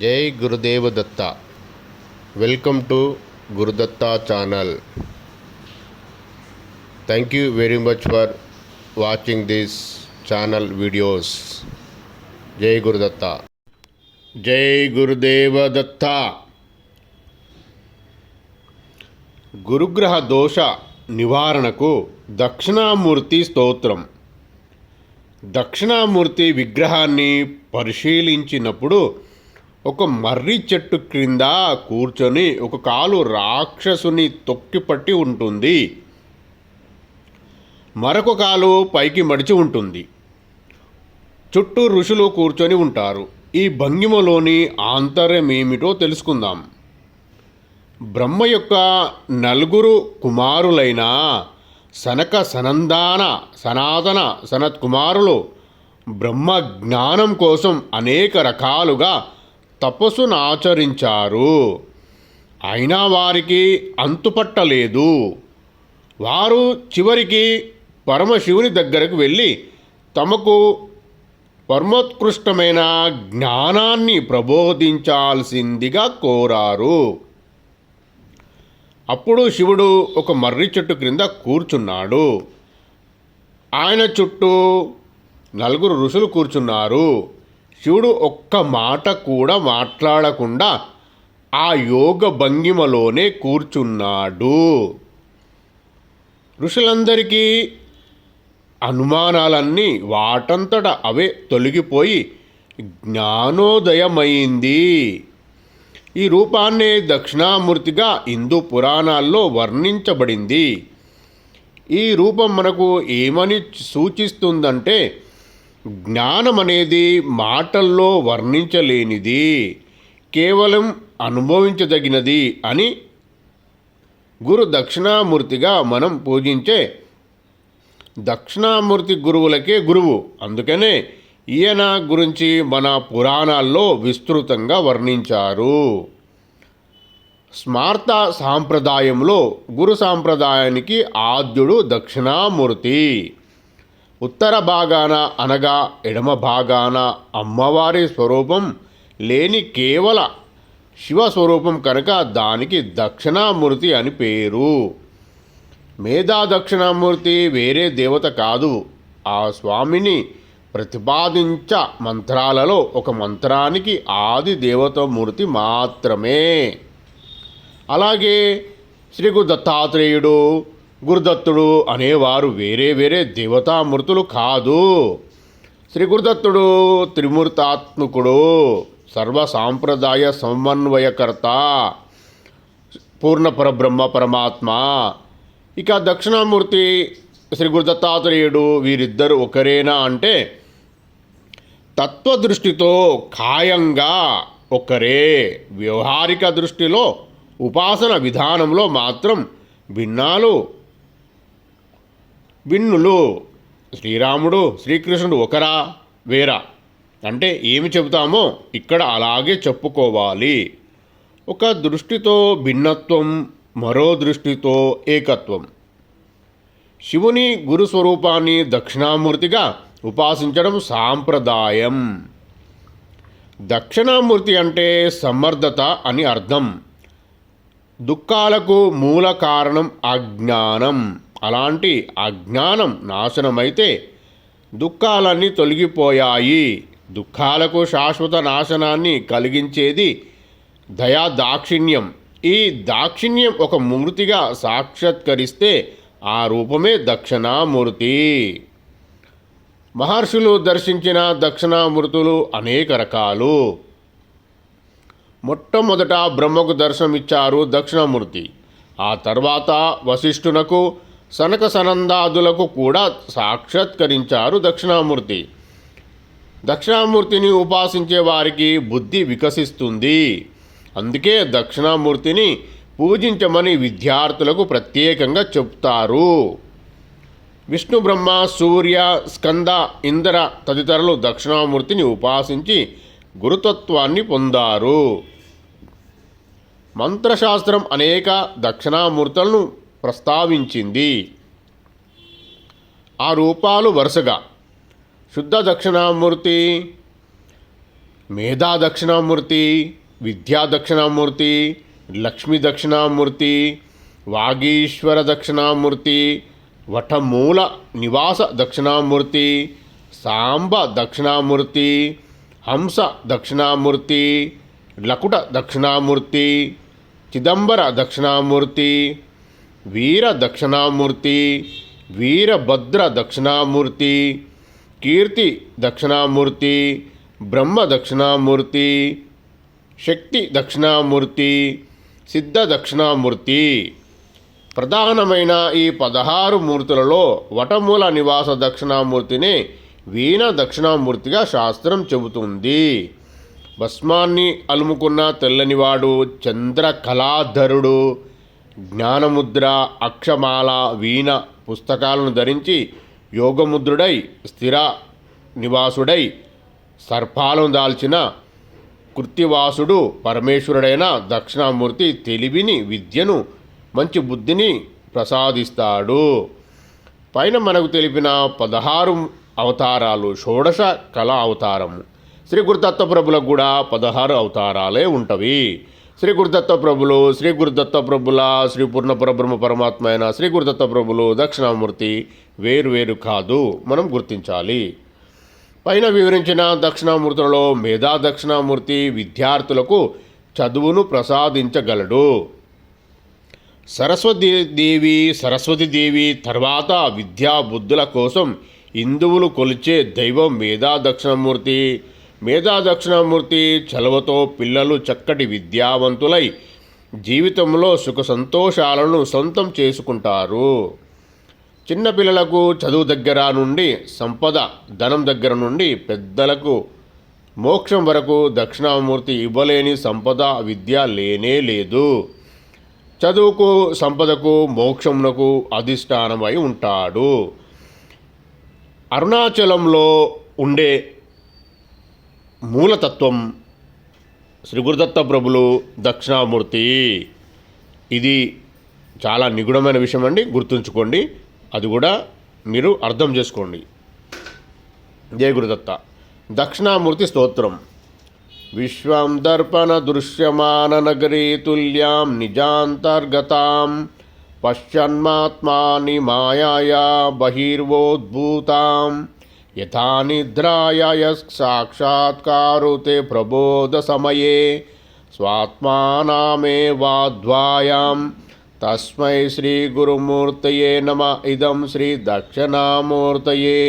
జై Gurudeva Datta. Welcome to Gurudatta channel. Thank you very much for watching this channel videos జై గురుదత్త. జై గురుదేవ దత్త. గురుగ్రహ దోష నివారణకు దక్షిణామూర్తి స్తోత్రం. దక్షిణామూర్తి విగ్రహాన్ని పరిశీలించినప్పుడు ఒక మర్రి చెట్టు క్రింద కూర్చొని ఒక కాలు రాక్షసుని తొక్కిపట్టి ఉంటుంది. మరొక కాలు పైకి మడిచి ఉంటుంది. చుట్టూ ఋషులు కూర్చొని ఉంటారు. ఈ భంగిమలోని ఆంతర్యం ఏమిటో తెలుసుకుందాం. బ్రహ్మ యొక్క నలుగురు కుమారులైన సనక సనందాన సనాతన సనత్కుమారులు బ్రహ్మ జ్ఞానం కోసం అనేక రకాలుగా తపస్సును ఆచరించారు. అయినా వారికి అంతుపట్టలేదు. వారు చివరికి పరమశివుని దగ్గరకు వెళ్ళి తమకు పరమోత్కృష్టమైన జ్ఞానాన్ని ప్రబోధించాల్సిందిగా కోరారు. అప్పుడు శివుడు ఒక మర్రి చెట్టు క్రింద కూర్చున్నాడు. ఆయన చుట్టూ నలుగురు ఋషులు కూర్చున్నారు. శివుడు ఒక్క మాట కూడా మాట్లాడకుండా ఆ యోగ భంగిమలోనే కూర్చున్నాడు. ఋషులందరికీ అనుమానాలన్నీ వాటంతట అవే తొలగిపోయి జ్ఞానోదయమైంది. ఈ రూపాన్ని దక్షిణామూర్తిగా హిందూ పురాణాల్లో వర్ణించబడింది. ఈ రూపం మనకు ఏమని సూచిస్తుందంటే జ్ఞానం అనేది మాటల్లో వర్ణించలేనిది కేవలం అనుభవించదగినది అని గురు దక్షిణామూర్తిగా మనం పూజించే దక్షిణామూర్తి గురువులకే గురువు. అందుకనే ఈయన గురించి మన పురాణాల్లో విస్తృతంగా వర్ణించారు. స్మార్త సాంప్రదాయంలో గురు సాంప్రదాయానికి ఆద్యుడు దక్షిణామూర్తి. ఉత్తర భాగాన అనగా ఎడమ భాగాన అమ్మవారి స్వరూపం లేని కేవల శివ స్వరూపం కనుక దానికి దక్షిణామూర్తి అని పేరు. మేధా దక్షిణామూర్తి వేరే దేవత కాదు. ఆ స్వామిని ప్రతిపాదించ మంత్రాలలో ఒక మంత్రానికి ఆది దేవతామూర్తి మాత్రమే. అలాగే శ్రీ గురు దత్తాత్రేయుడు గురుదత్తుడు అనేవారు వేరే వేరే దేవతామూర్తులు కాదు. శ్రీ గురుదత్తుడు త్రిమూర్తాత్మకుడు సర్వ సాంప్రదాయ సమన్వయకర్త పూర్ణ పరబ్రహ్మ పరమాత్మ. ఇక దక్షిణామూర్తి శ్రీ గురుదత్తాత్రేయుడు వీరిద్దరు ఒకరేనా అంటే తత్వదృష్టితో ఖాయంగా ఒకరే. వ్యవహారిక దృష్టిలో ఉపాసన విధానంలో మాత్రం భిన్నాలు భిన్నులు శ్రీరాముడు శ్రీకృష్ణుడు ఒకరా వేరా? అంటే ఏమి చెబుతామో ఇక్కడ అలాగే చెప్పుకోవాలి. ఒక దృష్టితో భిన్నత్వం మరో దృష్టితో ఏకత్వం. శివుని గురు స్వరూపాన్ని దక్షిణామూర్తిగా ఉపాసించడం సాంప్రదాయం. దక్షిణామూర్తి అంటే సమర్థత అని అర్థం. దుఃఖాలకు మూల కారణం అజ్ఞానం. అలాంటి అజ్ఞానం నాశనమైతే దుఃఖాలన్నీ తొలగిపోయాయి. దుఃఖాలకు శాశ్వత నాశనాన్ని కలిగించేది దయా దాక్షిణ్యం ఈ దాక్షిణ్యం ఒక మూర్తిగా సాక్షాత్కరిస్తే ఆ రూపమే దక్షిణామూర్తి. మహర్షులు దర్శించిన దక్షిణామూర్తులు అనేక రకాలు. మొట్టమొదట బ్రహ్మకు దర్శనమిచ్చారు దక్షిణామూర్తి. ఆ తర్వాత వశిష్ఠునకు సనక సనందాదులకు కూడా సాక్షాత్కరించారు దక్షిణామూర్తి. దక్షిణామూర్తిని ఉపాసించే వారికి బుద్ధి వికసిస్తుంది. అందుకే దక్షిణామూర్తిని పూజించమని విద్యార్థులకు ప్రత్యేకంగా చెప్తారు. విష్ణు బ్రహ్మ సూర్య స్కంద ఇంద్ర తదితరులు దక్షిణామూర్తిని ఉపాసించి గురుతత్వాన్ని పొందారు. మంత్రశాస్త్రం అనేక దక్షిణామూర్తులను ప్రస్తావించింది. ఆ రూపాలు వరుసగా. శుద్ధ దక్షిణామూర్తి మేధా దక్షిణామూర్తి విద్యా దక్షిణామూర్తి లక్ష్మీ దక్షిణామూర్తి వాగీశ్వర దక్షిణామూర్తి వటమూల నివాస దక్షిణామూర్తి సాంబ దక్షిణామూర్తి హంస దక్షిణామూర్తి లకుట దక్షిణామూర్తి చిదంబర దక్షిణామూర్తి వీర దక్షిణామూర్తి వీరభద్ర దక్షిణామూర్తి కీర్తి దక్షిణామూర్తి బ్రహ్మ దక్షిణామూర్తి శక్తి దక్షిణామూర్తి సిద్ధ దక్షిణామూర్తి. ప్రధానమైన ఈ పదహారు మూర్తులలో వటమూల నివాస దక్షిణామూర్తిని వీణ దక్షిణామూర్తిగా శాస్త్రం చెబుతుంది. భస్మాన్ని అలుముకున్న తెల్లనివాడు చంద్రకళాధరుడు. జ్ఞానముద్ర అక్షమాల వీణ పుస్తకాలను ధరించి యోగముద్రుడై స్థిర నివాసుడై సర్పాలను దాల్చిన కృత్తివాసుడు పరమేశ్వరుడైన దక్షిణామూర్తి తెలివిని విద్యను మంచి బుద్ధిని ప్రసాదిస్తాడు. పైన మనకు తెలిపిన పదహారు అవతారాలు షోడశ కళా అవతారము శ్రీ గురుదత్త ప్రభులకు కూడా పదహారు అవతారాలే ఉంటవి. శ్రీ గురుదత్త ప్రభులు శ్రీ గురుదత్త ప్రభుల శ్రీ పూర్ణ పరబ్రహ్మ పరమాత్మ అయిన శ్రీ గురుదత్త ప్రభులు దక్షిణామూర్తి వేరు వేరు కాదు. మనం గుర్తించాలి. పైన వివరించిన దక్షిణామూర్తులలో మేధా దక్షిణామూర్తి విద్యార్థులకు చదువును ప్రసాదించగలడు. సరస్వతి దేవి సరస్వతి దేవి తర్వాత విద్యా బుద్ధుల కోసం హిందువులు కొలిచే దైవం మేధా దక్షిణామూర్తి మేధా దక్షిణామూర్తి చలవతో పిల్లలు చక్కటి విద్యావంతులై జీవితంలో సుఖ సంతోషాలను సొంతం చేసుకుంటారు. చిన్నపిల్లలకు చదువు దగ్గర నుండి సంపద ధనం దగ్గర నుండి పెద్దలకు మోక్షం వరకు దక్షిణామూర్తి ఇవ్వలేని సంపద విద్య లేనే లేదు. చదువుకు సంపదకు మోక్షమునకు అధిష్టానమై ఉంటాడు. అరుణాచలంలో ఉండే మూలతత్వం శ్రీ గురుదత్త ప్రభులు దక్షిణామూర్తి. ఇది చాలా నిగుణమైన విషయం అండి గుర్తుంచుకోండి. అది కూడా మీరు అర్థం చేసుకోండి. జయ గురుదత్త. దక్షిణామూర్తి స్తోత్రం. విశ్వం దర్పణ దృశ్యమాన నగరీ తుల్యాం నిజాంతర్గతాం పశ్చన్మాత్మాని మాయాయా బహిర్వోద్భూతాం. యథా నిద్రాయ సాక్షాత్కారుతే ప్రబోధ సమయే స్వాత్మానామేవాద్వాయాం తస్మై శ్రీ గురుమూర్తయే నమ ఇదం శ్రీ దక్షిణామూర్తయే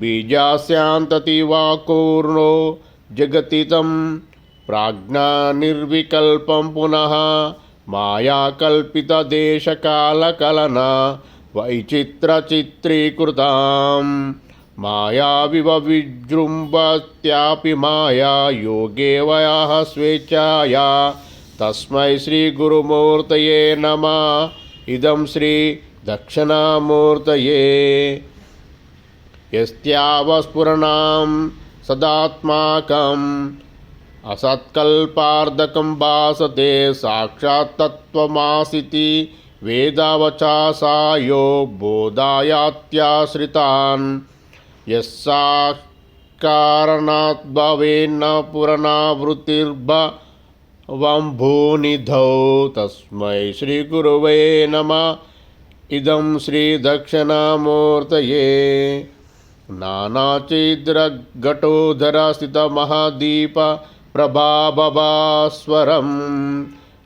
బీజాస్యాంతతి వాకూర్ణో జగతితం ప్రాజ్ఞా నిర్వికల్పం పునః మాయాకల్పితదేశకాలకలన వైచిత్రచిత్రీకృతాం. మాయావివ విజృంభత్యాపి మాయా యోగే వయः స్వేచ్ఛాయా. తస్మై శ్రీగురుమూర్తయే నమ. ఇదం శ్రీ దక్షిణామూర్తయే. యస్త్యావస్ఫురణాం సదాత్మాకం. అసత్కల్పార్ధకం భాసతే సాక్షాత్తత్వమాసితి వేదావచాసాయో బోధాయాత్యాశ్రితాన్ యస్సాకారణాత్ భవేన్న పురనావృత్తిర్భ వంభూనిధౌ తస్మై శ్రీగురువే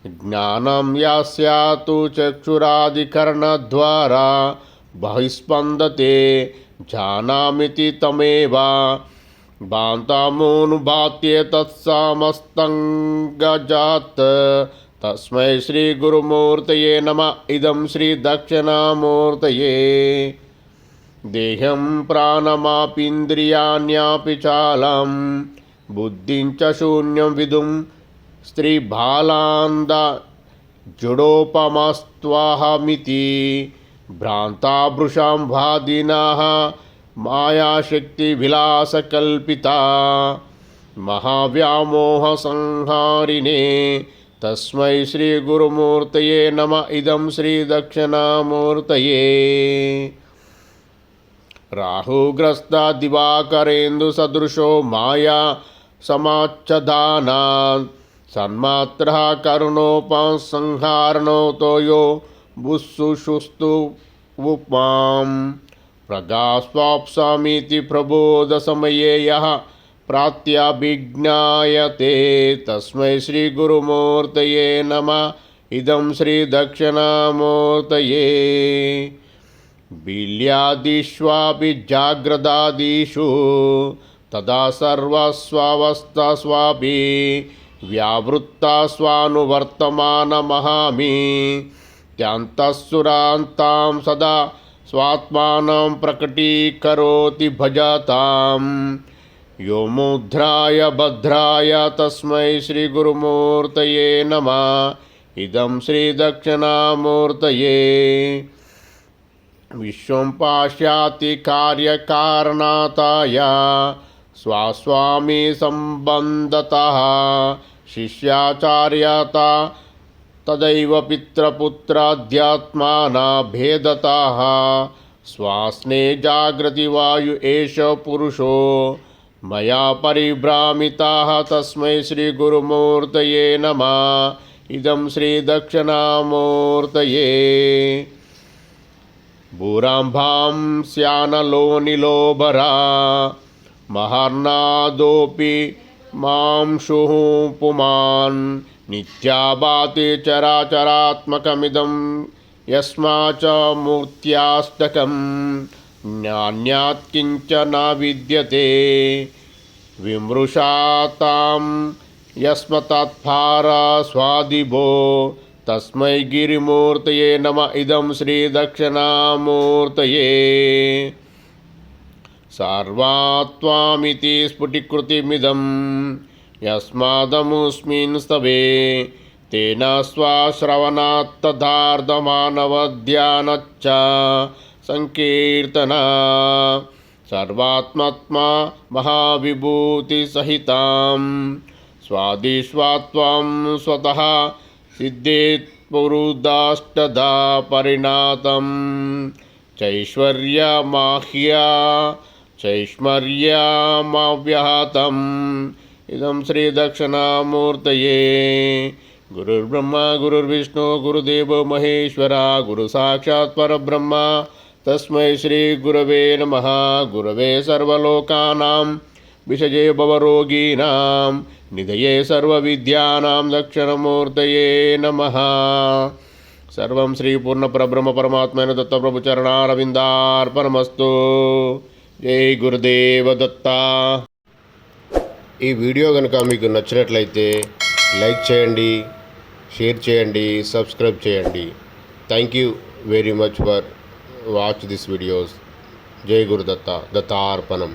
నమ ఇదం శ్రీ దక్షిణామూర్తయే నానాచిద్రఘటోధర స్థిత మహాదీప ప్రభాభాస్వరం జ్ఞానం యాస్యాతు చక్షురాదికరణద్వారా బహిస్పందతే జానామితి తమేవ భాంతామోనుభాత్యే తత్సామస్తంగజాత్ తస్మై శ్రీ గురుమూర్తయే శ్రీబాలాంద జుడోపమాస్వాహమితి భ్రాంతాభృషాంభాదినా మాయాశక్తి విలాసకల్పిత మహావ్యామోహసంహారిణే తస్మై శ్రీ గురుమూర్తయే నమ ఇదం శ్రీ దక్షిణామూర్తయే రాహుగ్రస్త దివాకరేందు సదృశో మాయా సమాచ్చదానాత్ सन्मात्रः करुणोपसंहारणो तोयो बुःशुषुस्तु उपमां प्रगास्वाप्सामीति प्रबोधसमये यः प्रात्याभिज्ञायते तस्मै श्रीगुरुमूर्तये नमः। इदं श्रीदक्षिणामूर्तये। बिल्यादिष्वापि जाग्रदादिषु तदा सर्वस्वावस्थास्वापि व्यावृत्ता स्वानुवर्तमानमहामि त्यान्तःसुरान्तां सदा स्वात्मानं प्रकटीकरोति भजताम्। यो मुद्राय भद्राय तस्मै श्रीगुरुमूर्तये नमः। इदं श्रीदक्षिणामूर्तये। विश्वं पाश्याति कार्यकारणाताय। स्वास्वामी सम्बन्धतः। శిష్యాచార్యత తదైవ పిత్రపుత్రాధ్యాత్మానా భేదతా స్వాస్నే జాగ్రతి వాయు ఏష పురుషో మయా పరిభ్రామితా తస్మై శ్రీ గురుమూర్తయే నమా ఇదం శ్రీ దక్షిణామూర్తయే భూరాంభాం స్యానలోనిలోభరా మహర్నాదోపి मांशुः पुमान् नित्याभाति चराचरात्मकमिदं यस्मा च मूर्त्याष्टकं नान्यात् किञ्च न विद्यते। विमृशातां यस्मत्तात्फारस्वादिभो तस्मै गिरिमूर्तये नम इदं श्रीदक्षिणामूर्तये। సార్వాత్వామితి స్ఫుటికృతిమిదం. యస్మాదముస్మిన్ స్తవే తేన స్వాశ్రవణాత్తధార్ధమానవధ్యానచ్చ సంకీర్తన. సర్వాత్మాత్మా మహావిభూతిసహితాం స్వాదిష్వాత్వం స్వతः సిద్ధేత్ పురుదాష్టదా పరిణాతం చైశ్వర్యమాహ్యా चैश्वर्यमाव्याहतम् इदं श्रीदक्षिणामूर्तये गुरुर्ब्रह्मा गुरुर्विष्णु गुरुदेवो महेश्वरा गुरुसाक्षात् परब्रह्म तस्मै श्रीगुरवे नमः गुरवे सर्वलोकानां विषये भवरोगीणां निधये सर्वविद्यानां दक्षिणमूर्तये नमः సర్వం శ్రీ పూర్ణ పరబ్రహ్మ పరమాత్మైన దత్తప్రభు చరణారవిందార్పణమస్తు జై గురుదేవ దత్తా. ఈ వీడియో కనుక మీకు నచ్చినట్లయితే లైక్ చేయండి షేర్ చేయండి సబ్స్క్రైబ్ చేయండి. Thank you very much for watch this videos జై గురుదత్త దత్తార్పణం.